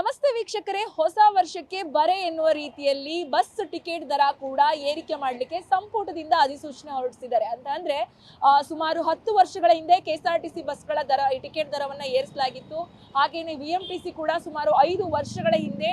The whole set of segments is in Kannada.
ನಮಸ್ತೆ ವೀಕ್ಷಕರೇ, ಹೊಸ ವರ್ಷಕ್ಕೆ ಬರೆ ಎನ್ನುವ ರೀತಿಯಲ್ಲಿ ಬಸ್ ಟಿಕೆಟ್ ದರ ಕೂಡ ಏರಿಕೆ ಮಾಡಲಿಕ್ಕೆ ಸಂಪುಟದಿಂದ ಅಧಿಸೂಚನೆ ಹೊರಡಿಸಿದ್ದಾರೆ. ಅಂತ ಅಂದ್ರೆ ಸುಮಾರು ಹತ್ತು ವರ್ಷಗಳ ಹಿಂದೆ K S R T C ಬಸ್ಗಳ ದರ ಟಿಕೆಟ್ ದರವನ್ನು ಏರಿಸಲಾಗಿತ್ತು. ಹಾಗೆಯೇ ವಿ ಕೂಡ ಸುಮಾರು ಐದು ವರ್ಷಗಳ ಹಿಂದೆ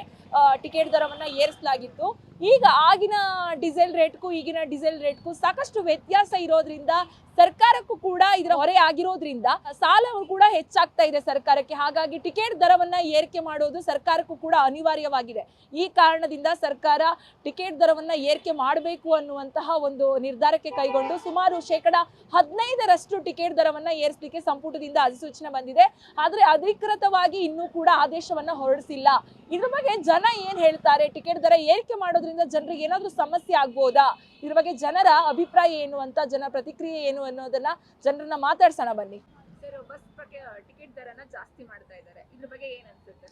ಟಿಕೆಟ್ ದರವನ್ನು ಏರಿಸಲಾಗಿತ್ತು. ಈಗ ಆಗಿನ ಡೀಸೆಲ್ ರೇಟ್ಗೂ, ಈಗಿನ ಡೀಸೆಲ್ ರೇಟ್ಗೂ ಸಾಕಷ್ಟು ವ್ಯತ್ಯಾಸ ಇರೋದ್ರಿಂದ ಸರ್ಕಾರಕ್ಕೂ ಕೂಡ ಇದರ ಹೊರೆ ಆಗಿರೋದ್ರಿಂದ ಸಾಲ ಕೂಡ ಹೆಚ್ಚಾಗ್ತಾ ಇದೆ ಸರ್ಕಾರಕ್ಕೆ. ಹಾಗಾಗಿ ಟಿಕೆಟ್ ದರವನ್ನ ಏರಿಕೆ ಮಾಡೋದು ಸರ್ಕಾರಕ್ಕೂ ಕೂಡ ಅನಿವಾರ್ಯವಾಗಿದೆ. ಈ ಕಾರಣದಿಂದ ಸರ್ಕಾರ ಟಿಕೆಟ್ ದರವನ್ನ ಏರಿಕೆ ಮಾಡಬೇಕು ಅನ್ನುವಂತಹ ಒಂದು ನಿರ್ಧಾರಕ್ಕೆ ಕೈಗೊಂಡು ಸುಮಾರು ಶೇಕಡ ಹದಿನೈದರಷ್ಟು ಟಿಕೆಟ್ ದರವನ್ನ ಏರಿಸಲಿಕ್ಕೆ ಸಂಪುಟದಿಂದ ಅಧಿಸೂಚನೆ ಬಂದಿದೆ. ಆದರೆ ಅಧಿಕೃತವಾಗಿ ಇನ್ನೂ ಕೂಡ ಆದೇಶವನ್ನ ಹೊರಡಿಸಿಲ್ಲ. ಇದ್ರ ಬಗ್ಗೆ ಜನ ಏನ್ ಹೇಳ್ತಾರೆ? ಟಿಕೆಟ್ ದರ ಏರಿಕೆ ಮಾಡೋದ್ರಿಂದ ಜನರಿಗೆ ಏನಾದ್ರೂ ಸಮಸ್ಯೆ ಆಗ್ಬೋದಾ? ಇದ್ರ ಬಗ್ಗೆ ಜನರ ಅಭಿಪ್ರಾಯ ಏನು ಅಂತ ಜನ ಪ್ರತಿಕ್ರಿಯೆ ಏನು ಅನ್ನೋದನ್ನ ಜನರನ್ನ ಮಾತಾಡ್ಸೋಣ ಬನ್ನಿ. ಸರ್ ಬಸ್ ಬಗ್ಗೆ ಟಿಕೆಟ್ ದರನ ಜಾಸ್ತಿ ಮಾಡ್ತಾ ಇದ್ದಾರೆ. ಇದ್ರ ಬಗ್ಗೆ ಏನ್ ಅನ್ಸುತ್ತೆ?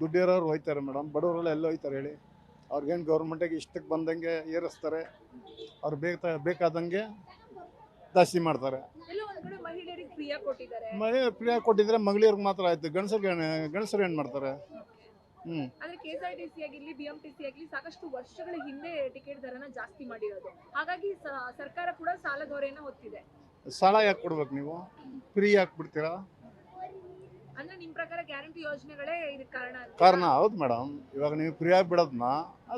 ದುಡ್ಡಿರೋರು ಹೋಯ್ತಾರೆ ಮೇಡಮ್. ಬಡವರೆಲ್ಲ ಎಲ್ಲ ಹೋಯ್ತಾರೆ ಹೇಳಿ? ಅವ್ರಿಗೇನು ಗೌರ್ಮೆಂಟಿಗೆ ಇಷ್ಟಕ್ಕೆ ಬಂದಂಗೆ ಏರಿಸ್ತಾರೆ. ಅವ್ರು ಬೇಕಾ ಬೇಕಾದಂಗೆ ಜಾಸ್ತಿ ಮಾಡ್ತಾರೆ. ಎಲ್ಲೋ ಪ್ರಿಯ ಕಡೆ ಮಹಿಳೆಯರಿಗೆ ಪ್ರಿಯ ಕೊಟ್ಟಿದ್ದಾರೆ. ಮನೆ ಪ್ರಿಯ ಕೊಟ್ಟಿದ್ರೆ ಮಗಳಿರ್ಗೆ ಮಾತ್ರ ಆಯ್ತು. ಗಂಡಸರಿಗೆ ಗಂಡಸರು ಏನು ಮಾಡ್ತಾರೆ? ಆದ್ರೆ K S R T C ಆಗಿರ್ಲಿ ಬಿ ಎಂ ಟಿ ಸಿ ಆಗಿರ್ಲಿ ಸಾಕಷ್ಟು ವರ್ಷಗಳ ಹಿಂದೆ ಟಿಕೆಟ್ ದರನ ಜಾಸ್ತಿ ಮಾಡಿರೋದು. ಹಾಗಾಗಿ ಸರ್ಕಾರ ಕೂಡ ಸಾಲ ಹೊರೆಯನ್ನ ಹೊತ್ತಿದೆ. ಸಾಲ ಯಾಕೆ ಕೊಡ್ಬೇಕು ನೀವು? ಫ್ರೀ ಯಾಕೆ ಬಿಡ್ತೀರಾ? ಅಂದ್ರೆ ನಿಮ್ ಪ್ರಕಾರ ಗ್ಯಾರಂಟಿ ಯೋಜನೆಗಳೇ ಇದಕ್ಕೆ ಕಾರಣ ಕಾರಣ? ಹೌದು ಮೇಡಮ್ ಇವಾಗ ನೀವು ಫ್ರೀಯಾಗಿ ಬಿಡೋದನ್ನ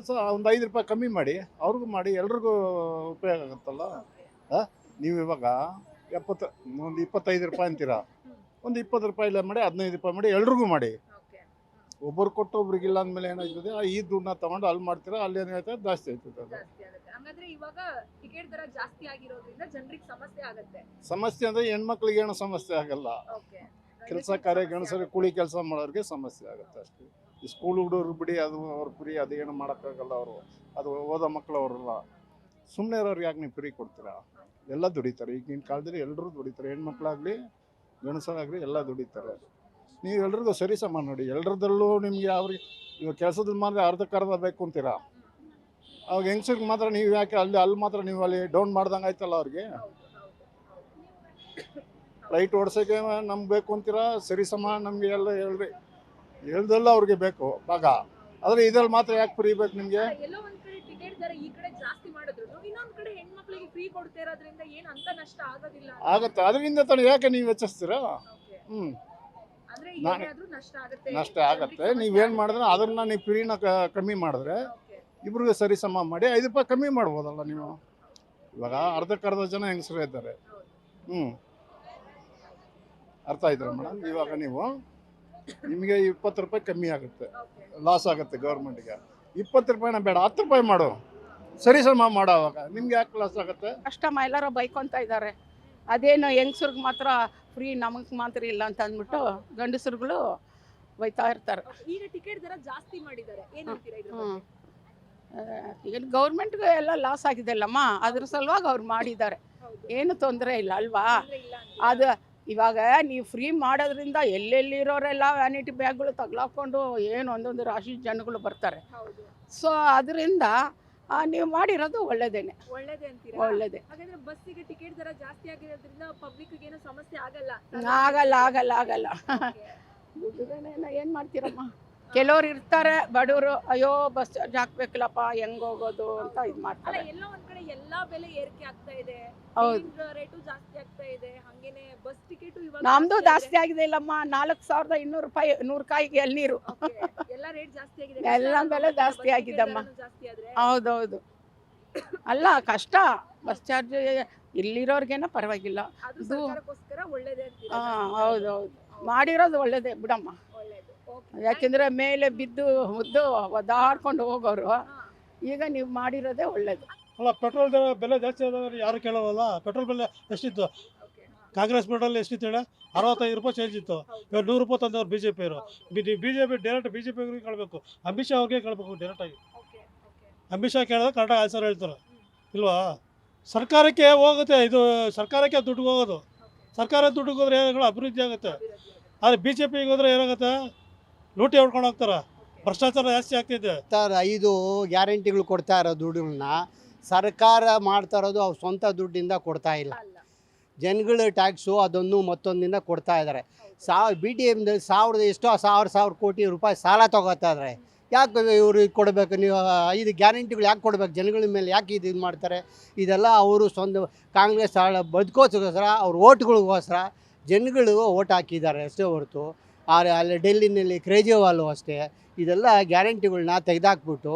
ಸ ಒಂದು ಐದು ರೂಪಾಯಿ ಕಮ್ಮಿ ಮಾಡಿ ಅವ್ರಿಗೂ ಮಾಡಿ ಎಲ್ರಿಗೂ ಉಪಯೋಗ ಆಗುತ್ತಲ್ಲ? ನೀವು ಇವಾಗ ಎಪ್ಪತ್ತು ಒಂದು ಇಪ್ಪತ್ತೈದು ರೂಪಾಯಿ ಅಂತೀರಾ? ಒಂದು ಇಪ್ಪತ್ತು ರೂಪಾಯಿ ಇಲ್ಲ ಮಾಡಿ ಹದಿನೈದು ರೂಪಾಯಿ ಮಾಡಿ ಎಲ್ರಿಗೂ ಮಾಡಿ. ಒಬ್ಬರು ಕೊಟ್ಟು ಒಬ್ರಿಗೆ ಇಲ್ಲ ಅಂದಮೇಲೆ ಏನಾಗ್ತದೆ? ಆ ಈ ದುಡ್ಡನ್ನ ತಗೊಂಡು ಅಲ್ಲಿ ಮಾಡ್ತೀರಾ ಅಲ್ಲಿ ಏನಾಯ್ತದೆ ಜಾಸ್ತಿ ಆಯ್ತದೆ ಅದು. ಜಾಸ್ತಿ ಆಗುತ್ತೆ. ಹಂಗಂದ್ರೆ ಇವಾಗ ಟಿಕೆಟ್ ದರ ಜಾಸ್ತಿ ಆಗಿರೋದ್ರಿಂದ ಜನರಿಗೆ ಸಮಸ್ಯೆ ಆಗುತ್ತೆ. ಸಮಸ್ಯೆ ಅಂದರೆ ಹೆಣ್ಮಕ್ಳಿಗೆ ಏನೋ ಸಮಸ್ಯೆ ಆಗಲ್ಲ. ಓಕೆ. ಕೆಲಸ ಕಾರ್ಯ ಗಣಸರಿ ಕೂಲಿ ಕೆಲಸ ಮಾಡೋರಿಗೆ ಸಮಸ್ಯೆ ಆಗುತ್ತೆ ಅಷ್ಟೇ. ಈ ಸ್ಕೂಲ್ ಹುಡುಗರು ಬಿಡಿ ಅದು ಅವ್ರ ಫ್ರೀ ಅದೇನು ಏನು ಮಾಡೋಕ್ಕಾಗಲ್ಲ ಅವರು. ಅದು ಓದೋ ಮಕ್ಕಳು ಅವರಲ್ಲ. ಸುಮ್ಮನೆ ಇರೋರು ಯಾಕೆ ನೀವು ಫ್ರೀ ಕೊಡ್ತೀರಾ? ಎಲ್ಲ ದುಡಿತಾರೆ. ಈಗಿನ ಕಾಲದಲ್ಲಿ ಎಲ್ಲರೂ ದುಡಿತಾರೆ. ಹೆಣ್ಮಕ್ಳಾಗಲಿ ಗಣಸರಾಗಲಿ ಎಲ್ಲ ದುಡಿತಾರೆ. ನೀವು ಎಲ್ರದ್ದು ಸರಿ ಸಮ ನೋಡಿ. ಎಲ್ಲರದಲ್ಲೂ ನಿಮಗೆ ಅವ್ರಿಗೆ ಇವಾಗ ಕೆಲಸದ ಮಾತ್ರ ಅರ್ಧಕ್ಕೆ ಅರ್ಧ ಬೇಕು ಅಂತೀರಾ? ಅವಾಗ ಹೆಂಗಸರಿಗೆ ಮಾತ್ರ ನೀವು ಯಾಕೆ ಅಲ್ಲಿ ಅಲ್ಲಿ ಮಾತ್ರ ನೀವು ಅಲ್ಲಿ ಡೌನ್ ಮಾಡ್ದಂಗೆ ಆಯ್ತಲ್ಲ ಅವ್ರಿಗೆ? ಲೈಟ್ ಓಡಿಸೋಕೆ ನಮ್ಗೆ ಬೇಕು ಅಂತೀರಾ? ಸರಿ ಸಮ ನಮಗೆ ಎಲ್ಲ ಹೇಳ್ರಿ. ಹೇಳ್ದೆಲ್ಲ ಅವ್ರಿಗೆ ಬೇಕು ಭಾಗ. ಆದರೆ ಇದ್ರಲ್ಲಿ ಮಾತ್ರ ಯಾಕೆ ಫ್ರೀ ಬೇಕು ನಿಮಗೆ. ಆಗತ್ತೆ. ಅದರಿಂದ ತಾನೆ ಯಾಕೆ ನೀವು ಹೆಚ್ಚಿಸ್ತೀರಾ? ಹ್ಞೂ ನಾನು- ನಷ್ಟ ಆಗುತ್ತೆ ನಷ್ಟ ಆಗತ್ತೆ. ನೀವೇನು ಮಾಡಿದ್ರೆ ಅದನ್ನ ನೀವು ಫ್ರೀನ ಕಮ್ಮಿ ಮಾಡಿದ್ರೆ ಇಬ್ರಿಗೆ ಸರಿ ಸಮ ಮಾಡಿ ಐದು ರೂಪಾಯಿ ಕಮ್ಮಿ ಮಾಡ್ಬೋದಲ್ಲ ನೀವು? ಇವಾಗ ಅರ್ಧಕ್ಕೆ ಅರ್ಧ ಜನ ಹೆಂಗಸರು ಇದ್ದಾರೆ. ಹ್ಞೂ ಅರ್ಥ ಆಯ್ತಾರೆ ಮೇಡಮ್? ಇವಾಗ ನೀವು ನಿಮಗೆ ಇಪ್ಪತ್ತು ರೂಪಾಯಿ ಕಮ್ಮಿ ಆಗುತ್ತೆ. ಲಾಸ್ ಆಗುತ್ತೆ ಗೌರ್ಮೆಂಟ್ಗೆ ಇಪ್ಪತ್ತು ರೂಪಾಯಿನ ಬೇಡ ಹತ್ತು ರೂಪಾಯಿ ಮಾಡು. ಸರಿ ಸಮ ಮಾಡೋ ಅವಾಗ. ನಿಮ್ಗೆ ಯಾಕೆ ಲಾಸ್ ಆಗುತ್ತೆ? ಕಷ್ಟಮ ಎಲ್ಲರೂ ಬೈಕೊಂತ ಇದ್ದಾರೆ. ಅದೇನು ಹೆಂಗಸ್ರಿಗೆ ಮಾತ್ರ ಫ್ರೀ ನಮಗೆ ಮಾತ್ರ ಇಲ್ಲ ಅಂತ ಅಂದ್ಬಿಟ್ಟು ಗಂಡಸರುಗಳು ಒಯ್ತಾ ಇರ್ತಾರೆ. ಈಗ ಟಿಕೆಟ್ ದರ ಜಾಸ್ತಿ ಮಾಡಿದ್ದಾರೆ? ಈಗ ಗೌರ್ಮೆಂಟ್ಗೆ ಎಲ್ಲ ಲಾಸ್ ಆಗಿದೆಲ್ಲಮ್ಮ. ಅದ್ರ ಸಲುವಾಗಿ ಅವ್ರು ಮಾಡಿದ್ದಾರೆ. ಏನು ತೊಂದರೆ ಇಲ್ಲ ಅಲ್ವಾ? ಅದು ಇವಾಗ ನೀವು ಫ್ರೀ ಮಾಡೋದ್ರಿಂದ ಎಲ್ಲೆಲ್ಲಿರೋರೆಲ್ಲ ವ್ಯಾನಿಟಿ ಬ್ಯಾಗ್ಗಳು ತಗ್ಲಾಕೊಂಡು ಏನು ಒಂದೊಂದು ರಾಶಿ ಜನಗಳು ಬರ್ತಾರೆ. ಸೊ ಅದರಿಂದ ನೀವು ಮಾಡಿರೋದು ಒಳ್ಳೇದೇನೆ. ಒಳ್ಳೇದೇ ದರ ಜಾಸ್ತಿ ಆಗಿರೋದ್ರಿಂದ ಪಬ್ಲಿಕ್ ಏನೋ ಸಮಸ್ಯೆ ಆಗಲ್ಲ. ಆಗಲ್ಲ ಆಗಲ್ಲ ಆಗಲ್ಲ. ಏನು ಮಾಡ್ತೀರಮ್ಮ? ಕೆಲವ್ರು ಇರ್ತಾರೆ ಬಡವರು ಅಯ್ಯೋ ಬಸ್ ಚಾರ್ಜ್ ಹಾಕ್ಬೇಕಲ್ಲಪ್ಪ ಹೆಂಗ್ ಹೋಗೋದು ಅಂತ ಇದು ಅಲ್ಲ ಮಾಡ್ತಾರೆ. ಎಲ್ಲೋ ಒಂದ್ ಕಡೆ ಎಲ್ಲಾ ಬೆಲೆ ಏರಿಕೆ ಆಗ್ತಾ ಇದೆ. ಹೌದು. ರೇಟು ಜಾಸ್ತಿ ಆಗ್ತಾ ಇದೆ. ಹಂಗೇನೆ ಬಸ್ ಟಿಕೆಟ್ ಇವಾಗ ನಮ್ದು ಜಾಸ್ತಿ ಆಗಿದೆ. ಇಲ್ಲಮ್ಮ. ನಾಲ್ಕು ಸಾವಿರದ ಇನ್ನೂರು ರೂಪಾಯಿ ನೂರು ಕಾಯಿಗೆ ಅಲ್ಲಿ ನೀರು ಎಲ್ಲ ರೇಟ್ ಜಾಸ್ತಿ ಆಗಿದೆ. ಎಲ್ಲ ಬೆಲೆ ಜಾಸ್ತಿ ಜಾಸ್ತಿ ಆದ್ರೆ. ಹೌದೌದು. ಅಲ್ಲ ಕಷ್ಟ. ಬಸ್ ಚಾರ್ಜ್ ಇಲ್ಲಿರೋರ್ಗೇನ ಪರವಾಗಿಲ್ಲ. ಅದು ಇದು- ಹೌದು ಹೌದು. ಮಾಡಿರೋದು ಒಳ್ಳೇದೇ ಬಿಡಮ್ಮ. ಯಾಕೆಂದರೆ ಮೇಲೆ ಬಿದ್ದು ಮುದ್ದು ಒದ್ದಾಡ್ಕೊಂಡು ಹೋಗೋರು ಈಗ ನೀವು ಮಾಡಿರೋದೇ ಒಳ್ಳೇದು. ಅಲ್ಲ ಪೆಟ್ರೋಲ್ ಬೆಲೆ ಜಾಸ್ತಿ ಆದ್ರೆ ಯಾರು ಕೇಳೋಲ್ಲ ಪೆಟ್ರೋಲ್ ಬೆಲೆ ಎಷ್ಟಿತ್ತು? ಕಾಂಗ್ರೆಸ್ ಪೆಟ್ರೋಲ್ ಎಷ್ಟಿತ್ತು ಹೇಳಿ? ಅರವತ್ತೈದು ರೂಪಾಯಿ ಚೇಂಜ್ ಇತ್ತು. ಇವಾಗ ನೂರು ರೂಪಾಯಿ ತಂದವ್ರು ಬಿ ಜೆ ಪಿಯವರು ಅವರು B J P direct B J ಪಿಯವ್ರಿಗೆ ಕೇಳಬೇಕು. ಅಮಿತ್ ಶಾ ಅವ್ರಿಗೆ ಕೇಳಬೇಕು ಡೈರೆಕ್ಟಾಗಿ. ಅಮಿತ್ ಶಾ ಕೇಳಿದ್ರೆ ಕರೆಕ್ಟಾಗಿ ಆನ್ಸರ್ ಹೇಳ್ತಾರೆ. ಇಲ್ವಾ? ಸರ್ಕಾರಕ್ಕೆ ಹೋಗುತ್ತೆ, ಇದು ಸರ್ಕಾರಕ್ಕೆ ದುಡ್ಡು ಹೋಗೋದು. ಸರ್ಕಾರ ದುಡ್ಡು ಹೋದ್ರೆ ಏನಾಗಲ್ಲ ಅಭಿವೃದ್ಧಿ ಆಗುತ್ತೆ. ಆದರೆ ಬಿ ಜೆ ಪಿಗೆ ಹೋದ್ರೆ ಏನಾಗುತ್ತೆ? ಲೂಟಿ ಹೊಡ್ಕೊಂಡು ಹೋಗ್ತಾರೆ. ಭ್ರಷ್ಟಾಚಾರ ಜಾಸ್ತಿ ಆಗ್ತಿದೆ. ಸರ್ ಐದು ಗ್ಯಾರಂಟಿಗಳು ಕೊಡ್ತಾ ಇರೋ ದುಡ್ಡನ್ನ ಸರ್ಕಾರ ಮಾಡ್ತಾ ಇರೋದು ಅವ್ರ ಸ್ವಂತ ದುಡ್ಡಿಂದ ಕೊಡ್ತಾ ಇಲ್ಲ. ಜನಗಳ ಟ್ಯಾಕ್ಸು ಅದೊಂದು ಮತ್ತೊಂದಿಂದ ಕೊಡ್ತಾ ಇದ್ದಾರೆ. ಸಾವಿರ ಬಿ ಟಿ ಎಮ್ದಲ್ಲಿ ಸಾವಿರದ ಎಷ್ಟೋ ಸಾವಿರ ಸಾವಿರ ಕೋಟಿ ರೂಪಾಯಿ ಸಾಲ ತಗೋತಾ ಇದ್ದಾರೆ. ಯಾಕೆ ಇವರು ಕೊಡಬೇಕು? ನೀವು ಐದು ಗ್ಯಾರಂಟಿಗಳು ಯಾಕೆ ಕೊಡಬೇಕು? ಜನಗಳ ಮೇಲೆ ಯಾಕೆ ಇದು ಇದು ಮಾಡ್ತಾರೆ? ಇದೆಲ್ಲ ಅವರು ಸ್ವಂತ ಕಾಂಗ್ರೆಸ್ ಆಳ ಬದುಕೋಸ್ಕೋಸ್ಕರ, ಅವ್ರ ಓಟ್ಗಳಿಗೋಸ್ಕರ ಜನಗಳು ಓಟ್ ಹಾಕಿದ್ದಾರೆ ಅಷ್ಟೇ ಹೊರತು. ಅಲ್ಲಿ ಡೆಲ್ಲಿನಲ್ಲಿ ಕ್ರೇಜಿವಾಲು ಅಷ್ಟೇ. ಇದೆಲ್ಲ ಗ್ಯಾರಂಟಿಗಳನ್ನ ತೆಗೆದಾಕ್ಬಿಟ್ಟು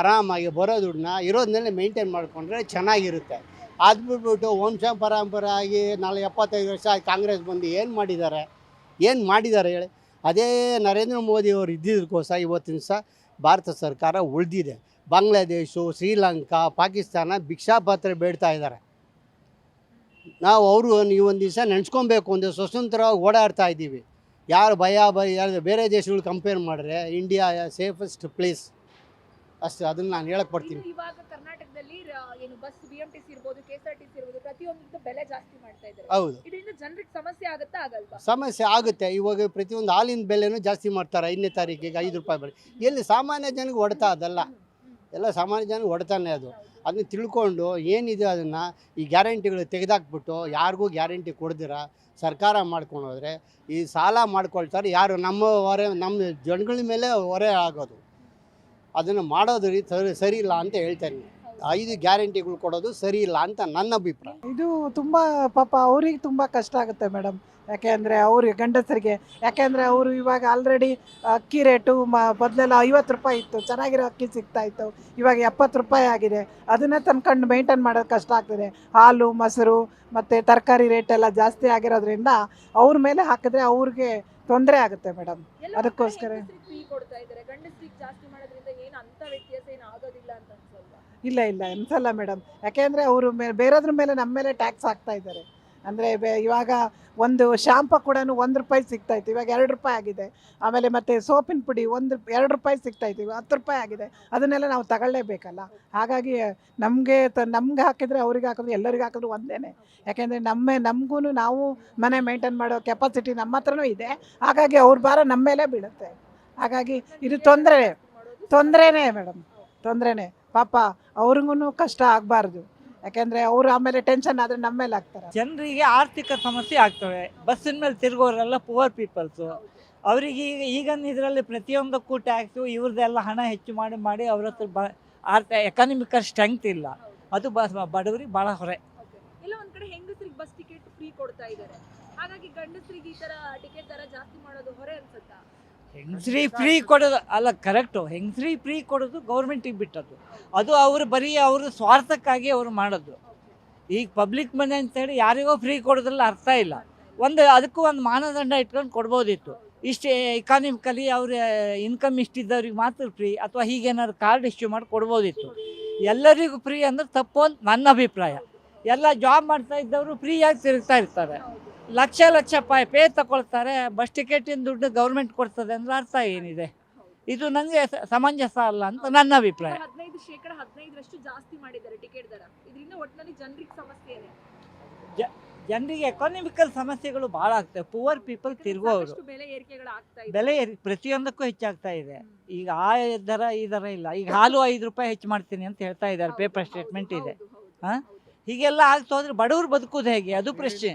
ಆರಾಮಾಗಿ ಬರೋ ದುಡ್ಡನ್ನ ಇರೋದನ್ನೆಲ್ಲ ಮೇಂಟೈನ್ ಮಾಡಿಕೊಂಡ್ರೆ ಚೆನ್ನಾಗಿರುತ್ತೆ. ಅದು ಬಿಟ್ಬಿಟ್ಟು ವಂಶ ಪರಂಪರೆ ಆಗಿ ನಾಳೆ ಎಪ್ಪತ್ತೈದು ವರ್ಷ ಕಾಂಗ್ರೆಸ್ ಬಂದು ಏನು ಮಾಡಿದ್ದಾರೆ? ಏನು ಮಾಡಿದ್ದಾರೆ ಹೇಳಿ? ಅದೇ ನರೇಂದ್ರ ಮೋದಿ ಅವರು ಇದ್ದಿದ್ದಕ್ಕೋಸ್ಕರ ಇವತ್ತಿನ ಸಹ ಭಾರತ ಸರ್ಕಾರ ಉಳಿದಿದೆ. ಬಾಂಗ್ಲಾದೇಶ, ಶ್ರೀಲಂಕಾ, ಪಾಕಿಸ್ತಾನ ಭಿಕ್ಷಾಪಾತ್ರೆ ಬೇಡ್ತಾ ಇದ್ದಾರೆ. ನಾವು ಅವರು ನೀವು ಒಂದು ದಿವಸ ನೆನೆಸ್ಕೊಬೇಕು, ಒಂದು ಸ್ವತಂತ್ರವಾಗಿ ಓಡಾಡ್ತಾ ಇದ್ದೀವಿ. ಯಾರು ಭಯ ಭಯ ಯಾರು ಬೇರೆ ದೇಶಗಳು ಕಂಪೇರ್ ಮಾಡಿದ್ರೆ ಇಂಡಿಯಾ ಸೇಫೆಸ್ಟ್ ಪ್ಲೇಸ್ ಅಷ್ಟೇ, ಅದನ್ನು ನಾನು ಹೇಳಕ್ಕೆ ಪಡ್ತೀನಿ ಏನು ಬಸ್ ಬಿಎಂಟಿಸಿ ಇರ್ಬೋದು ಕೆಎಸ್ಆರ್ಟಿಸಿ ಇರ್ಬೋದು ಪ್ರತಿಯೊಂದಕ್ಕೂ ಬೆಲೆ ಜಾಸ್ತಿ ಮಾಡ್ತಾ ಇದ್ದಾರೆ. ಹೌದು. ಇದರಿಂದ ಜನರಿಗೆ ಸಮಸ್ಯೆ ಆಗುತ್ತಾ ಆಗಲ್ವಾ? ಸಮಸ್ಯೆ ಆಗುತ್ತೆ. ಇವಾಗ ಪ್ರತಿಯೊಂದು ಹಾಲಿನ ಬೆಲೆನೂ ಜಾಸ್ತಿ ಮಾಡ್ತಾರೆ. ಐದನೇ ತಾರೀಕಿಗೆ ಐದು ರೂಪಾಯಿ ಬೆಲೆ ಎಲ್ಲಿ ಸಾಮಾನ್ಯ ಜನಕ್ಕೆ ಹೊಡ್ತಾ ಅದಲ್ಲ. ಎಲ್ಲ ಸಾಮಾನ್ಯ ಜನಕ್ಕೆ ಹೊಡ್ತಾನೆ ಅದು. ಅದನ್ನ ತಿಳ್ಕೊಂಡು ಏನಿದೆ ಅದನ್ನು ಈ ಗ್ಯಾರಂಟಿಗಳು ತೆಗೆದಾಕ್ಬಿಟ್ಟು ಯಾರಿಗೂ ಗ್ಯಾರಂಟಿ ಕೊಡ್ದಿರ ಸರ್ಕಾರ ಮಾಡ್ಕೊಂಡು ಹೋದರೆ ಈ ಸಾಲ ಮಾಡ್ಕೊಳ್ತಾರೆ ಯಾರು ನಮ್ಮ ಹೊರೆ ನಮ್ಮ ಜನಗಳ ಮೇಲೆ ಹೊರೆ ಆಗೋದು. ಅದನ್ನು ಮಾಡೋದು ರೀ ಸರಿ ಸರಿ ಇಲ್ಲ ಅಂತ ಹೇಳ್ತೇನೆ. ಐದು ಗ್ಯಾರಂಟಿಗಳು ಕೊಡೋದು ಸರಿ ಇಲ್ಲ ಅಂತ ನನ್ನ ಅಭಿಪ್ರಾಯ. ಇದು ತುಂಬ ಪಾಪ ಅವ್ರಿಗೆ ತುಂಬ ಕಷ್ಟ ಆಗುತ್ತೆ ಮೇಡಮ್. ಯಾಕೆಂದರೆ ಅವ್ರಿಗೆ ಗಂಡಸರಿಗೆ ಯಾಕೆಂದರೆ ಅವರು ಇವಾಗ ಆಲ್ರೆಡಿ ಅಕ್ಕಿ ರೇಟು ಮ ಮೊದಲೆಲ್ಲ ಐವತ್ತು ರೂಪಾಯಿ ಇತ್ತು ಚೆನ್ನಾಗಿರೋ ಅಕ್ಕಿ ಸಿಗ್ತಾ ಇತ್ತು ಇವಾಗ ಎಪ್ಪತ್ತು ರೂಪಾಯಿ ಆಗಿದೆ. ಅದನ್ನೇ ತಂದ್ಕೊಂಡು ಮೇಂಟೈನ್ ಮಾಡೋದು ಕಷ್ಟ ಆಗ್ತದೆ. ಹಾಲು ಮೊಸರು ಮತ್ತು ತರಕಾರಿ ರೇಟ್ ಎಲ್ಲ ಜಾಸ್ತಿ ಆಗಿರೋದ್ರಿಂದ ಅವ್ರ ಮೇಲೆ ಹಾಕಿದ್ರೆ ಅವ್ರಿಗೆ ತೊಂದರೆ ಆಗುತ್ತೆ ಮೇಡಮ್. ಅದಕ್ಕೋಸ್ಕರ. ಇಲ್ಲ ಇಲ್ಲ ಅನ್ಸಲ್ಲ ಮೇಡಮ್ ಯಾಕೆಂದರೆ ಅವರು ಮೇ, ಬೇರೆದ್ರ ಮೇಲೆ ನಮ್ಮ ಮೇಲೆ ಟ್ಯಾಕ್ಸ್ ಹಾಕ್ತಾ ಇದ್ದಾರೆ. ಅಂದರೆ ಇವಾಗ ಒಂದು ಶಾಂಪ ಕೂಡ ಒಂದು ರೂಪಾಯಿ ಸಿಗ್ತಾ ಇತ್ತು. ಇವಾಗ ಎರಡು ರೂಪಾಯಿ ಆಗಿದೆ. ಆಮೇಲೆ ಮತ್ತು ಸೋಪಿನ ಪುಡಿ ಒಂದು ಎರಡು ರೂಪಾಯಿ ಸಿಗ್ತಾ ಇತ್ತು. ಹತ್ತು ರೂಪಾಯಿ ಆಗಿದೆ. ಅದನ್ನೆಲ್ಲ ನಾವು ತಗೊಳ್ಳೇಬೇಕಲ್ಲ? ಹಾಗಾಗಿ ನಮಗೆ ತ, ನಮ್ಗೆ ಹಾಕಿದರೆ ಅವ್ರಿಗೆ ಹಾಕಿದ್ರು ಎಲ್ಲರಿಗೆ ಹಾಕಿದ್ರು ಒಂದೇ ಯಾಕೆಂದರೆ ನಮ್ಮ ನಮಗೂ ನಾವು ಮನೆ ಮೇಂಟೈನ್ ಮಾಡೋ ಕೆಪಾಸಿಟಿ ನಮ್ಮ ಹತ್ರನೂ ಇದೆ. ಹಾಗಾಗಿ ಅವ್ರ ಭಾರ ನಮ್ಮ ಮೇಲೆ ಬೀಳುತ್ತೆ. ಹಾಗಾಗಿ ಇದು ತೊಂದರೆ, ತೊಂದರೆನೇ ಮೇಡಮ್ ತೊಂದರೆನೇ. ಪಾಪ ಅವ್ರಿಗೂ ಕಷ್ಟ ಆಗಬಾರ್ದು. ಯಾಕೆಂದ್ರೆ ಅವರು ಆಮೇಲೆ ಟೆನ್ಷನ್ ಆದರೆ ನಮ್ಮ ಮೇಲೆ ಆಗ್ತಾರೆ. ಜನರಿಗೆ ಆರ್ಥಿಕ ಸಮಸ್ಯೆ ಆಗ್ತವೆ. ಬಸ್ಸಿನ ಮೇಲೆ ತಿರುಗೋರೆಲ್ಲ ಪುವರ್ ಪೀಪಲ್ಸು ಅವರಿಗೆ ಈಗ ಈಗಿನ ಇದರಲ್ಲಿ ಪ್ರತಿಯೊಂದಕ್ಕೂ ಟ್ಯಾಕ್ಸು ಇವ್ರದ್ದೆಲ್ಲ ಹಣ ಹೆಚ್ಚು ಮಾಡಿ ಮಾಡಿ ಅವ್ರ ಹತ್ರ ಬ ಆರ್ಥ ಎಕಾನಮಿಕಲ್ ಸ್ಟ್ರೆಂತ್ ಇಲ್ಲ. ಅದು ಬಸ್ ಬಡವರಿಗೆ ಭಾಳ ಹೊರೆ. ಎಲ್ಲ ಒಂದ್ ಕಡೆ ಹೆಂಗಸರಿಗೆ ಬಸ್ ಟಿಕೆಟ್ ಫ್ರೀ ಕೊಡ್ತಾ ಇದ್ದಾರೆ. ಹಾಗಾಗಿ ಗಂಡಸರಿಗೆ ಈ ತರ ಟಿಕೆಟ್ ದರ ಜಾಸ್ತಿ ಮಾಡೋದು ಹೊರೆ ಅನ್ಸುತ್ತಾ? ಹೆಂಗಸ್ರಿ ಫ್ರೀ ಕೊಡೋದು, ಅಲ್ಲ ಕರೆಕ್ಟು ಹೆಂಗಸ್ರಿ ಫ್ರೀ ಕೊಡೋದು ಗೌರ್ಮೆಂಟಿಗೆ ಬಿಟ್ಟದ್ದು. ಅದು ಅವರು ಬರೀ ಅವರು ಸ್ವಾರ್ಥಕ್ಕಾಗಿ ಅವರು ಮಾಡೋದು. ಈಗ ಪಬ್ಲಿಕ್ ಮನೆ ಅಂತೇಳಿ ಯಾರಿಗೋ ಫ್ರೀ ಕೊಡೋದ್ರಲ್ಲಿ ಅರ್ಥ ಇಲ್ಲ. ಒಂದು, ಅದಕ್ಕೂ ಒಂದು ಮಾನದಂಡ ಇಟ್ಕೊಂಡು ಕೊಡ್ಬೋದಿತ್ತು. ಇಷ್ಟು ಎಕಾನಮಿಕಲಿ ಅವ್ರ ಇನ್ಕಮ್ ಇಷ್ಟಿದ್ದವ್ರಿಗೆ ಮಾತ್ರ ಫ್ರೀ ಅಥವಾ ಹೀಗೇನಾದ್ರು ಕಾರ್ಡ್ ಇಶ್ಯೂ ಮಾಡಿ ಕೊಡ್ಬೋದಿತ್ತು. ಎಲ್ಲರಿಗೂ ಫ್ರೀ ಅಂದ್ರೆ ತಪ್ಪು ಅಂತ ನನ್ನ ಅಭಿಪ್ರಾಯ. ಎಲ್ಲ ಜಾಬ್ ಮಾಡ್ತಾ ಇದ್ದವರು ಫ್ರೀಯಾಗಿ ತಿರುಗ್ತಾ ಇರ್ತಾರೆ. ಲಕ್ಷ ಲಕ್ಷ ಪಾಯ್ ಪೇ ತಗೊಳ್ತಾರೆ ಬಸ್ ಟಿಕೆಟಿನ ದುಡ್ಡು ಗೌರ್ಮೆಂಟ್ ಕೊಡ್ತದೆ ಅಂದ್ರೆ ಅರ್ಥ ಏನಿದೆ? ಇದು ನನಗೆ ಸಮಂಜಸ ಅಲ್ಲ ಅಂತ ನನ್ನ ಅಭಿಪ್ರಾಯ. ಹದಿನೈದು ಶೇಕಡ ಹದಿನೈದರಷ್ಟು ಜಾಸ್ತಿ ಮಾಡಿದ್ದಾರೆ ಟಿಕೆಟ್ ದರ. ಇದರಿಂದ ಒಟ್ಟಿನಲ್ಲಿ ಜನರಿಗೆ ಸಮಸ್ಯೆ ಜನರಿಗೆ ಎಕಾನಮಿಕಲ್ ಸಮಸ್ಯೆಗಳು ಭಾಳ ಆಗ್ತವೆ. ಪುವರ್ ಪೀಪಲ್ ಸಾಕಷ್ಟು ಬೆಲೆ ಏರಿಕೆಗಳು ಬೆಲೆ ಏರಿ- ಪ್ರತಿಯೊಂದಕ್ಕೂ ಹೆಚ್ಚಾಗ್ತಾ ಇದೆ. ಈಗ ಆ ದರ ಈ ದರ ಇಲ್ಲ. ಈಗ ಹಾಲು ಐದು ರೂಪಾಯಿ ಹೆಚ್ಚು ಮಾಡ್ತೀನಿ ಅಂತ ಹೇಳ್ತಾ ಇದ್ದಾರೆ. ಪೇಪರ್ ಸ್ಟೇಟ್ಮೆಂಟ್ ಇದೆ. ಹಾ? ಹೀಗೆಲ್ಲ ಆಗ್ತಾ ಹೋದ್ರೆ ಬಡವರು ಬದುಕೋದು ಹೇಗೆ? ಅದು ಪ್ರಶ್ನೆ.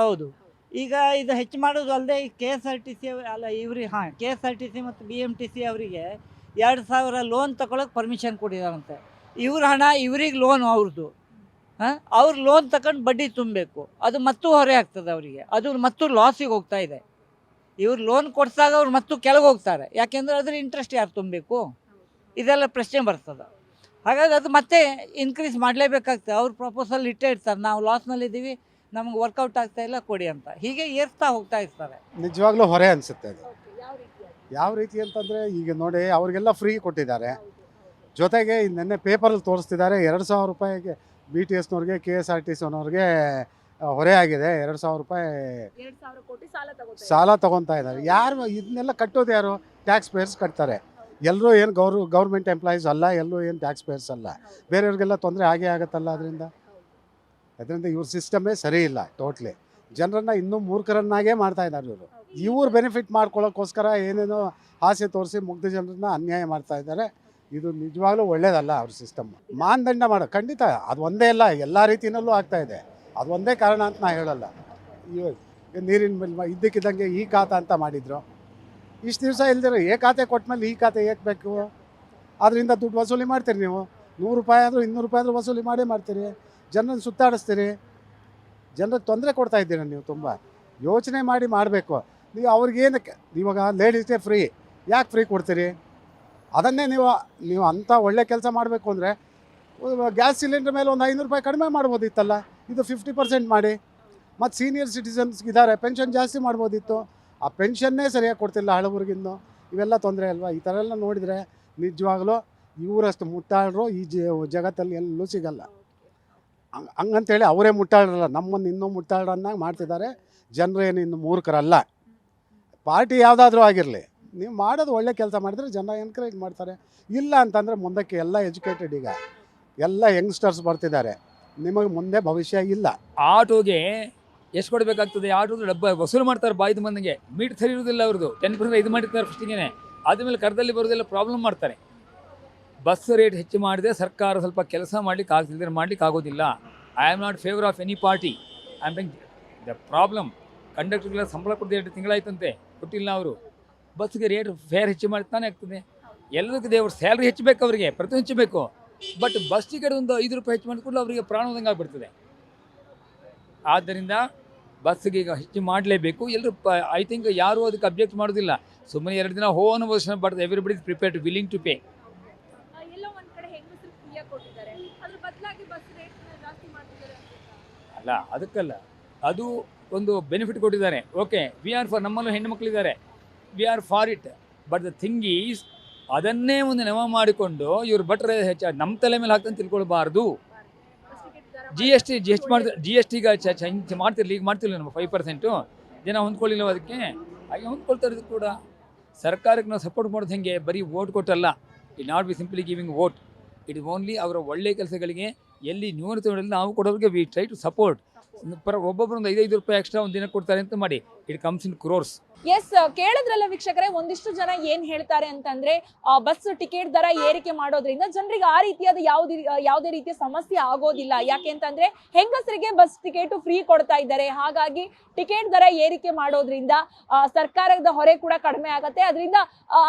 ಹೌದು. ಈಗ ಇದು ಹೆಚ್ಚು ಮಾಡೋದು ಅಲ್ಲದೆ K S R T C ಅಲ್ಲ ಇವ್ರಿಗೆ ಹಾಂ K S R T C ಮತ್ತು ಬಿ ಎಂ ಟಿ ಸಿ ಅವರಿಗೆ ಎರಡು ಸಾವಿರ ಲೋನ್ ತಗೊಳಕ್ಕೆ ಪರ್ಮಿಷನ್ ಕೊಟ್ಟಿದ್ದಾರಂತೆ ಇವ್ರ ಹಣ ಇವ್ರಿಗೆ ಲೋನ್ ಅವ್ರದ್ದು ಹಾಂ ಅವ್ರು ಲೋನ್ ತಗೊಂಡು ಬಡ್ಡಿ ತುಂಬಬೇಕು. ಅದು ಮತ್ತೂ ಹೊರೆ ಆಗ್ತದೆ ಅವರಿಗೆ. ಅದು ಮತ್ತೂ ಲಾಸಿಗೆ ಹೋಗ್ತಾ ಇದೆ. ಇವ್ರು ಲೋನ್ ಕೊಡ್ಸಾಗ ಅವ್ರು ಮತ್ತೂ ಕೆಳಗೆ ಹೋಗ್ತಾರೆ. ಯಾಕೆಂದ್ರೆ ಅದ್ರ ಇಂಟ್ರೆಸ್ಟ್ ಯಾರು ತುಂಬಬೇಕು? ಇದೆಲ್ಲ ಪ್ರಶ್ನೆ ಬರ್ತದೆ. ಹಾಗಾಗಿ ಅದು ಮತ್ತೆ ಇನ್ಕ್ರೀಸ್ ಮಾಡಲೇಬೇಕಾಗ್ತದೆ. ಅವ್ರ ಪ್ರಪೋಸಲ್ ಇಟ್ಟೇ ಇರ್ತಾರೆ. ನಾವು ಲಾಸ್ನಲ್ಲಿದ್ದೀವಿ ನಮ್ಗೆ ವರ್ಕೌಟ್ ಆಗ್ತಾ ಇಲ್ಲ ಕೊಡಿ ಅಂತ. ಹೀಗೆ ಏರ್ತಾ ಹೋಗ್ತಾ ಇರ್ತಾರೆ. ನಿಜವಾಗ್ಲೂ ಹೊರೆ ಅನಿಸುತ್ತೆ ಅದು. ಯಾವ ರೀತಿ ಅಂತಂದರೆ ಈಗ ನೋಡಿ ಅವ್ರಿಗೆಲ್ಲ ಫ್ರೀ ಕೊಟ್ಟಿದ್ದಾರೆ. ಜೊತೆಗೆ ನಿನ್ನೆ ಪೇಪರಲ್ಲಿ ತೋರಿಸ್ತಿದ್ದಾರೆ ಎರಡು ಸಾವಿರ ರೂಪಾಯಿಗೆ ಬಿ ಟಿ ಎಸ್ನವ್ರಿಗೆ ಕೆ ಎಸ್ ಆರ್ ಟಿ ಸಿನವ್ರಿಗೆ ಹೊರೆ ಆಗಿದೆ. ಎರಡು ಸಾವಿರ ರೂಪಾಯಿ ಎರಡ್ ಸಾವಿರ ಕೋಟಿ ಸಾಲ ತಗೋತಾರೆ ಸಾಲ ತಗೊತಾ ಇದ್ದಾರೆ. ಯಾರು ಇದನ್ನೆಲ್ಲ ಕಟ್ಟೋದು ಯಾರು? ಟ್ಯಾಕ್ಸ್ ಪೇಯರ್ಸ್ ಕಟ್ತಾರೆ. ಎಲ್ಲರೂ ಏನು ಗೌರ್ ಗೌರ್ಮೆಂಟ್ ಎಂಪ್ಲಾಯೀಸ್ ಅಲ್ಲ, ಎಲ್ಲರೂ ಏನು ಟ್ಯಾಕ್ಸ್ ಪೇಯರ್ಸ್ ಅಲ್ಲ. ಬೇರೆಯವ್ರಿಗೆಲ್ಲ ತೊಂದರೆ ಆಗೇ ಆಗುತ್ತಲ್ಲ ಅದರಿಂದ? ಅದರಿಂದ ಇವ್ರ ಸಿಸ್ಟಮೇ ಸರಿ ಇಲ್ಲ ಟೋಟ್ಲಿ ಜನರನ್ನ ಇನ್ನೂ ಮೂರ್ಖರನ್ನಾಗೇ ಮಾಡ್ತಾ ಇದ್ದಾರೆ ಇವರು. ಇವ್ರು ಬೆನಿಫಿಟ್ ಮಾಡ್ಕೊಳ್ಳೋಕ್ಕೋಸ್ಕರ ಏನೇನೋ ಆಸೆ ತೋರಿಸಿ ಮುಗ್ಧ ಜನರನ್ನ ಅನ್ಯಾಯ ಮಾಡ್ತಾ ಇದ್ದಾರೆ. ಇದು ನಿಜವಾಗ್ಲೂ ಒಳ್ಳೇದಲ್ಲ ಅವ್ರ ಸಿಸ್ಟಮ್ ಮಾನದಂಡ ಮಾಡೋ, ಖಂಡಿತ. ಅದು ಒಂದೇ ಅಲ್ಲ, ಎಲ್ಲ ರೀತಿಯಲ್ಲೂ ಆಗ್ತಾ ಇದೆ. ಅದು ಒಂದೇ ಕಾರಣ ಅಂತ ನಾ ಹೇಳಲ್ಲ. ಇವಾಗ ನೀರಿನ ಮೇಲೆ ಇದ್ದಕ್ಕಿದ್ದಂಗೆ ಈ ಖಾತ ಅಂತ ಮಾಡಿದ್ರು. ಇಷ್ಟು ದಿವಸ ಇಲ್ದಿರೋ ಏ ಖಾತೆ ಕೊಟ್ಮೇಲೆ ಈ ಖಾತೆ ಏಕೆ ಬೇಕು? ಅದರಿಂದ ದುಡ್ಡು ವಸೂಲಿ ಮಾಡ್ತೀರಿ ನೀವು. ನೂರು ರೂಪಾಯಿ ಆದರೂ ಇನ್ನೂರು ರೂಪಾಯಿ ಆದರೂ ವಸೂಲಿ ಮಾಡೇ ಮಾಡ್ತೀರಿ. ಜನರನ್ನು ಸುತ್ತಾಡಿಸ್ತೀರಿ. ಜನರಿಗೆ ತೊಂದರೆ ಕೊಡ್ತಾ ಇದ್ದೀರ ನೀವು ತುಂಬ? ಯೋಚನೆ ಮಾಡಿ ಮಾಡಬೇಕು. ನೀವು ಅವ್ರಿಗೇನಕ್ಕೆ, ಇವಾಗ ಲೇಡೀಸ್ಗೆ ಫ್ರೀ ಯಾಕೆ ಫ್ರೀ ಕೊಡ್ತೀರಿ? ಅದನ್ನೇ ನೀವು ನೀವು ಅಂಥ ಒಳ್ಳೆ ಕೆಲಸ ಮಾಡಬೇಕು ಅಂದರೆ ಗ್ಯಾಸ್ ಸಿಲಿಂಡರ್ ಮೇಲೆ ಒಂದು ಐನೂರು ರೂಪಾಯಿ ಕಡಿಮೆ ಮಾಡ್ಬೋದಿತ್ತಲ್ಲ? ಇದು ಫಿಫ್ಟಿ ಪರ್ಸೆಂಟ್ ಮಾಡಿ. ಮತ್ತು ಸೀನಿಯರ್ ಸಿಟಿಸನ್ಸ್ ಇದ್ದಾರೆ ಪೆನ್ಷನ್ ಜಾಸ್ತಿ ಮಾಡ್ಬೋದಿತ್ತು. ಆ ಪೆನ್ಷನ್ನೇ ಸರಿಯಾಗಿ ಕೊಡ್ತಿಲ್ಲ ಹಳಬರಿಗಿನ್ನು ಇವೆಲ್ಲ ತೊಂದರೆ ಅಲ್ವಾ? ಈ ಥರ ಎಲ್ಲ ನೋಡಿದರೆ ನಿಜವಾಗ್ಲೂ ಇವರಷ್ಟು ಮುಟ್ಟಾಳರು ಈ ಜಗತ್ತಲ್ಲಿ ಎಲ್ಲೂ ಸಿಗಲ್ಲ. ಹಂಗ್, ಹಂಗಂತೇಳಿ ಅವರೇ ಮುಟ್ಟಾಳರಲ್ಲ, ನಮ್ಮನ್ನು ಇನ್ನೂ ಮುಟ್ಟಾಳರನ್ನಾಗಿ ಮಾಡ್ತಿದ್ದಾರೆ. ಜನರು ಇನ್ನು ಮೂರ್ಖರಲ್ಲ. ಪಾರ್ಟಿ ಯಾವುದಾದ್ರೂ ಆಗಿರಲಿ, ನೀವು ಮಾಡೋದು ಒಳ್ಳೆ ಕೆಲಸ ಮಾಡಿದರೆ ಜನ ಎನ್ಕರೇಜ್ ಮಾಡ್ತಾರೆ. ಇಲ್ಲ ಅಂತಂದರೆ ಮುಂದಕ್ಕೆ ಎಲ್ಲ ಎಜುಕೇಟೆಡ್ ಈಗ. ಎಲ್ಲ ಯಂಗ್ಸ್ಟರ್ಸ್ ಬರ್ತಿದ್ದಾರೆ. ನಿಮಗೆ ಮುಂದೆ ಭವಿಷ್ಯ ಇಲ್ಲ. ಆಟೋಗೆ ಎಷ್ಟು ಕೊಡಬೇಕಾಗ್ತದೆ? ಯಾರು ಡಬ್ಬ ವಸೂಲು ಮಾಡ್ತಾರೆ ಬಾಯ್ದು ಮಂದಿಗೆ ಮೀಟ್ ಸರಿ ಇರೋದಿಲ್ಲ ಅವ್ರದ್ದು. ಟೆನ್ ಪರ್ಸೆಂಟ್ ಇದು ಮಾಡಿರ್ತಾರೆ ಫಸ್ಟಿಗೆ ಆದಮೇಲೆ ಕರದಲ್ಲಿ ಬರೋದೆಲ್ಲ ಪ್ರಾಬ್ಲಮ್ ಮಾಡ್ತಾರೆ. ಬಸ್ ರೇಟ್ ಹೆಚ್ಚು ಮಾಡಿದ್ರೆ ಸರ್ಕಾರ ಸ್ವಲ್ಪ ಕೆಲಸ ಮಾಡ್ಲಿಕ್ಕೆ ಆಗ್ತಿದ್ರೆ ಮಾಡ್ಲಿಕ್ಕೆ ಆಗೋದಿಲ್ಲ. I am not favour of any party I am the problem ಕಂಡಕ್ಟರ್ಗೆಲ್ಲ ಸಂಬಳ ಕೊಡದೆ ಎರಡು ತಿಂಗಳಾಯ್ತಂತೆ. ಕೊಟ್ಟಿಲ್ಲ ಅವರು. ಬಸ್ಗೆ ರೇಟ್ ಫೇರ್ ಹೆಚ್ಚು ಮಾಡಿ ತಾನೇ ಆಗ್ತದೆ. ಎಲ್ಲದಕ್ಕೂ ದೇವ್ರ ಸ್ಯಾಲ್ರಿ ಹೆಚ್ಚಬೇಕು ಅವರಿಗೆ. ಪ್ರತಿ ಹೆಚ್ಚಬೇಕು ಬಟ್ ಬಸ್ ಟಿಕೆಟ್ ಒಂದು ಐದು ರೂಪಾಯಿ ಹೆಚ್ಚು ಮಾಡಿಕೊಂಡು ಅವರಿಗೆ ಪ್ರಾಣ ಹೋದಂಗೆ ಆಗ್ಬಿಡ್ತದೆ. ಆದ್ದರಿಂದ ಬಸ್ಸಿಗೆ ಈಗ ಹೆಚ್ಚು ಮಾಡಲೇಬೇಕು. ಎಲ್ಲರೂ ಐ ಥಿಂಕ್ ಯಾರೂ ಅದಕ್ಕೆ ಅಬ್ಜೆಕ್ಟ್ ಮಾಡೋದಿಲ್ಲ. ಸುಮ್ಮನೆ ಎರಡು ದಿನ ಹೋ ಅನ್ನೋ ವರ್ಷ but everybody prepare to willing to pay? ಅಲ್ಲ ಅದಕ್ಕಲ್ಲ. ಅದು ಒಂದು ಬೆನಿಫಿಟ್ ಕೊಟ್ಟಿದ್ದಾರೆ. ಓಕೆ ವಿ ಆರ್ ಫಾರ್ ನಮ್ಮಲ್ಲೂ ಹೆಣ್ಣು ಮಕ್ಕಳಿದ್ದಾರೆ we are for it but the thing is ಅದನ್ನೇ ಒಂದು ನೆವ ಮಾಡಿಕೊಂಡು ಇವರು ಭಟ್ರೆ ಹೆಚ್ಚ ನಮ್ಮ ತಲೆ ಮೇಲೆ ಹಾಕ್ತಂತ ತಿಳ್ಕೊಳ್ಬಾರ್ದು. G S T G S T ಮಾಡ್ತಾರೆ ಜಿ ಎಸ್ ಟಿಗೆ ಮಾಡ್ತಿರ್ಲಿ, ಈಗ ಮಾಡ್ತಿರ್ಲಿಲ್ಲ ನಮ್ಮ ಫೈವ್ ಪರ್ಸೆಂಟು ಜನ ಹೊಂದ್ಕೊಳ್ಳಿಲ್ಲ ಅದಕ್ಕೆ? ಹಾಗೆ ಹೊಂದ್ಕೊಳ್ತಾ ಇರೋದು ಕೂಡ. ಸರ್ಕಾರಕ್ಕೆ ನಾವು ಸಪೋರ್ಟ್ ಮಾಡೋದು ಹೆಂಗೆ? ಬರೀ vote ಕೊಟ್ಟಲ್ಲ. It not be simply giving vote it is only ಅವರ ಒಳ್ಳೆ ಕೆಲಸಗಳಿಗೆ ಎಲ್ಲಿ ನ್ಯೂನತೆಗಳಲ್ಲಿ ನಾವು ಕೊಡೋರಿಗೆ ವಿ ಟ್ರೈ ಟು ಸಪೋರ್ಟ್ ಪರ ಒಬ್ಬೊಬ್ಬರು ಒಂದು ಐದೈದು ರೂಪಾಯಿ ಎಕ್ಸ್ಟ್ರಾ ಒಂದು ದಿನ ಕೊಡ್ತಾರೆ ಅಂತ ಮಾಡಿ. It comes in crores S ಕೇಳಿದ್ರಲ್ಲ ವೀಕ್ಷಕರೇ, ಒಂದಿಷ್ಟು ಜನ ಏನ್ ಹೇಳ್ತಾರೆ ಅಂತಂದ್ರೆ ಬಸ್ ಟಿಕೆಟ್ ದರ ಏರಿಕೆ ಮಾಡೋದ್ರಿಂದ ಜನರಿಗೆ ಆ ರೀತಿಯಾದ ಯಾವುದೇ ಯಾವುದೇ ರೀತಿಯ ಸಮಸ್ಯೆ ಆಗೋದಿಲ್ಲ. ಯಾಕೆ ಅಂತಂದ್ರೆ, ಹೆಂಗಸರಿಗೆ ಬಸ್ ಟಿಕೆಟ್ ಫ್ರೀ ಕೊಡ್ತಾ ಇದ್ದಾರೆ. ಹಾಗಾಗಿ ಟಿಕೆಟ್ ದರ ಏರಿಕೆ ಮಾಡೋದ್ರಿಂದ ಸರ್ಕಾರದ ಹೊರೆ ಕೂಡ ಕಡಿಮೆ ಆಗತ್ತೆ. ಅದರಿಂದ,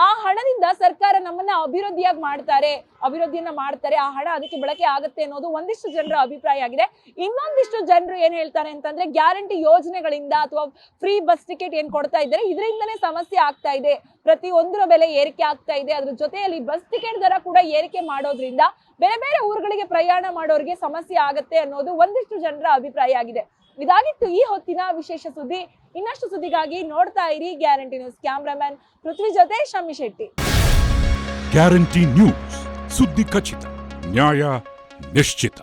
ಆ ಹಣದಿಂದ ಸರ್ಕಾರ ನಮ್ಮನ್ನ ಅಭಿವೃದ್ಧಿಯಾಗಿ ಮಾಡ್ತಾರೆ. ಅಭಿವೃದ್ಧಿಯನ್ನ ಮಾಡ್ತಾರೆ. ಆ ಹಣ ಅದಕ್ಕೆ ಬಳಕೆ ಆಗುತ್ತೆ ಅನ್ನೋದು ಒಂದಿಷ್ಟು ಜನರ ಅಭಿಪ್ರಾಯ ಆಗಿದೆ. ಇನ್ನೊಂದಿಷ್ಟು ಜನರು ಏನ್ ಹೇಳ್ತಾರೆ ಅಂತಂದ್ರೆ, ಗ್ಯಾರಂಟಿ ಯೋಜನೆಗಳಿಂದ ಅಥವಾ ಫ್ರೀ ಬಸ್ ಟಿಕೆಟ್ ಏನ್ ಕೊಡ್ತಾ ಇದ್ದಾರೆ ಇದರಿಂದನೇ ಸಮಸ್ಯೆ ಆಗ್ತಾ ಇದೆ? ಪ್ರತಿ ಒಂದರ ಬೆಲೆ ಏರಿಕೆ ಆಗ್ತಾ ಇದೆ. ಅದ್ರ ಜೊತೆಯಲ್ಲಿ ಬಸ್ ಟಿಕೆಟ್ ದರ ಕೂಡ ಏರಿಕೆ ಮಾಡೋದ್ರಿಂದ ಬೇರೆ ಬೇರೆ ಊರುಗಳಿಗೆ ಪ್ರಯಾಣ ಮಾಡೋರಿಗೆ ಸಮಸ್ಯೆ ಆಗತ್ತೆ ಅನ್ನೋದು ಒಂದಿಷ್ಟು ಜನರ ಅಭಿಪ್ರಾಯ ಆಗಿದೆ. ಇದಾಗಿತ್ತು ಈ ಹೊತ್ತಿನ ವಿಶೇಷ ಸುದ್ದಿ. ಇನ್ನಷ್ಟು ಸುದ್ದಿಗಾಗಿ ನೋಡ್ತಾ ಇರಿ ಗ್ಯಾರಂಟಿ ನ್ಯೂಸ್ ಕ್ಯಾಮ್ರಾಮನ್ ಪೃಥ್ವಿ ಜೊತೆ ಶಮಿ ಶೆಟ್ಟಿ. Guarantee news. ಸುದ್ದಿ ಖಚಿತ, ನ್ಯಾಯ ನಿಶ್ಚಿತ.